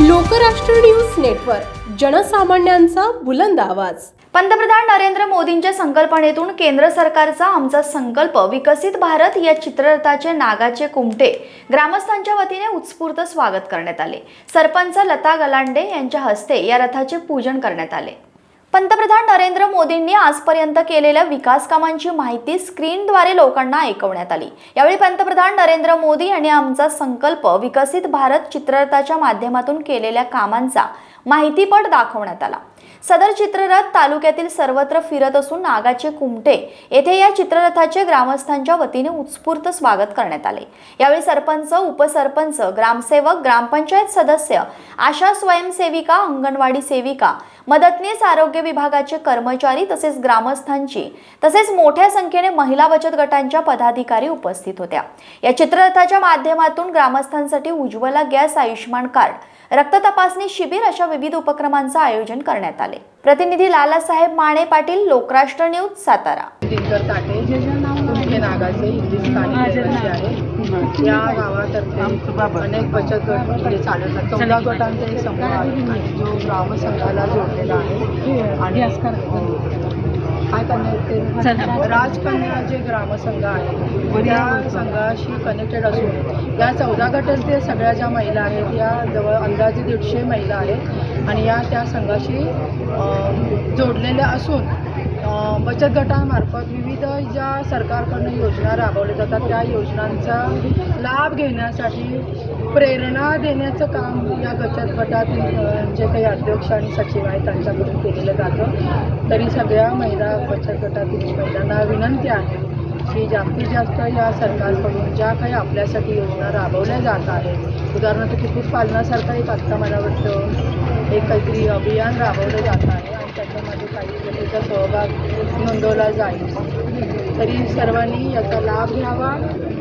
Lokrashtra news network जनसामान्यांचा बुलंद आवाज. पंतप्रधान नरेंद्र मोदींच्या संकल्पनेतून केंद्र सरकारचा आमचा संकल्प विकसित भारत या चित्ररथाचे नागाचे कुमटे ग्रामस्थांच्या वतीने उत्स्फूर्त स्वागत करण्यात आले. सरपंच लता गलांडे यांच्या हस्ते या रथाचे पूजन करण्यात आले. पंतप्रधान नरेंद्र मोदींनी आजपर्यंत केलेल्या विकास कामांची माहिती स्क्रीनद्वारे लोकांना ऐकवण्यात आली. यावेळी पंतप्रधान नरेंद्र मोदी यांनी आमचा संकल्प विकसित भारत चित्ररथाच्या माध्यमातून केलेल्या कामांचा माहितीपट दाखवण्यात आला. सदर चित्ररथ तालुक्यातील सर्वत्र फिरत असून नागाचे कुमटे येथे या चित्ररथाचे ग्रामस्थांच्या वतीने उत्स्फूर्त स्वागत करण्यात आले. यावेळी सरपंच उपसरपंच ग्रामसेवक ग्रामपंचायत सदस्य आशा स्वयंसेविका अंगणवाडी सेविका मदतनीस आरोग्य विभागाचे कर्मचारी तसेच ग्रामस्थांची तसेच मोठ्या संख्येने महिला बचत गटांच्या पदाधिकारी उपस्थित होत्या. या चित्ररथाच्या माध्यमातून ग्रामस्थांसाठी उज्ज्वला गॅस आयुष्यमान कार्ड रक्त तपासणी शिबिर अशा विविध उपक्रमांचं आयोजन करण्यात आले. प्रतिनिधी लालासाहेब माने पाटील लोकराष्ट्र न्यूज सातारा. नागाचे हिंदुस्थानी रहिवासी आहे या गावातर्फे अनेक बचत गट हे चालवतात चौदा गटांचा एक समूह आहे जो ग्रामसंघाला जोडलेला आहे. आणि काय येते राजकन्या जे ग्रामसंघ आहे त्या संघाशी कनेक्टेड असून या चौदा गटांचे सगळ्या ज्या महिला आहेत या जवळ अंदाजे दीडशे महिला आहेत आणि या त्या संघाशी जोडलेल्या असून बचत गटांमार्फत विविध ज्या सरकारकडून योजना राबवल्या जातात त्या योजनांचा लाभ घेण्यासाठी प्रेरणा देण्याचं काम या बचत गटातील जे काही अध्यक्ष आणि सचिव आहेत त्यांच्याकडून केलेलं जातं. तरी सगळ्या महिला बचत गटातील महिलांना विनंती आहे की जास्तीत जास्त या सरकारकडून ज्या काही आपल्यासाठी योजना राबवल्या जात आहेत उदाहरणार्थ कुक्कुटपालनासारखं एक आत्ता मला वाटतं एक काहीतरी अभियान राबवलं जात आहे आणि त्याच्यामध्ये काही जनतेचा सहभाग नोंदवला जाईल. तरी सर्वांनी याचा लाभ घ्यावा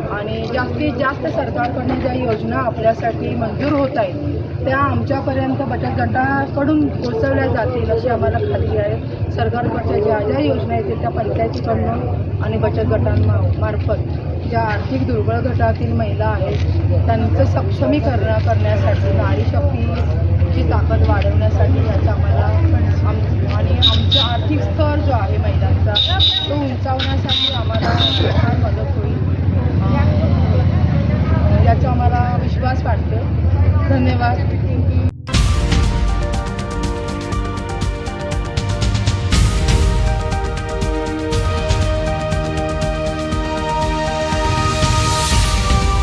आणि जास्तीत जास्त सरकारकडून ज्या योजना आपल्यासाठी मंजूर होत आहेत त्या आमच्यापर्यंत बचत गटाकडून पोचवल्या जातील अशी आम्हाला खात्री आहे. सरकारकडच्या ज्या ज्या योजना येतील त्या पंचायतीकडनं आणि बचत गटांमार्फत ज्या आर्थिक दुर्बळ गटातील महिला आहेत त्यांचं सक्षमीकरण करण्यासाठी नारी शक्तीची ताकद वाढवण्यासाठी याचा आम्हाला आम आणि आमचा आर्थिक स्तर जो आहे महिलांचा तो उंचावण्यासाठी आम्हाला फार मदत होईल अं, याचा आम्हाला विश्वास वाटतो धन्यवाद.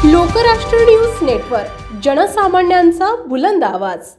लोकराष्ट्र न्यूज नेटवर्क जनसामान्यांचा बुलंद आवाज.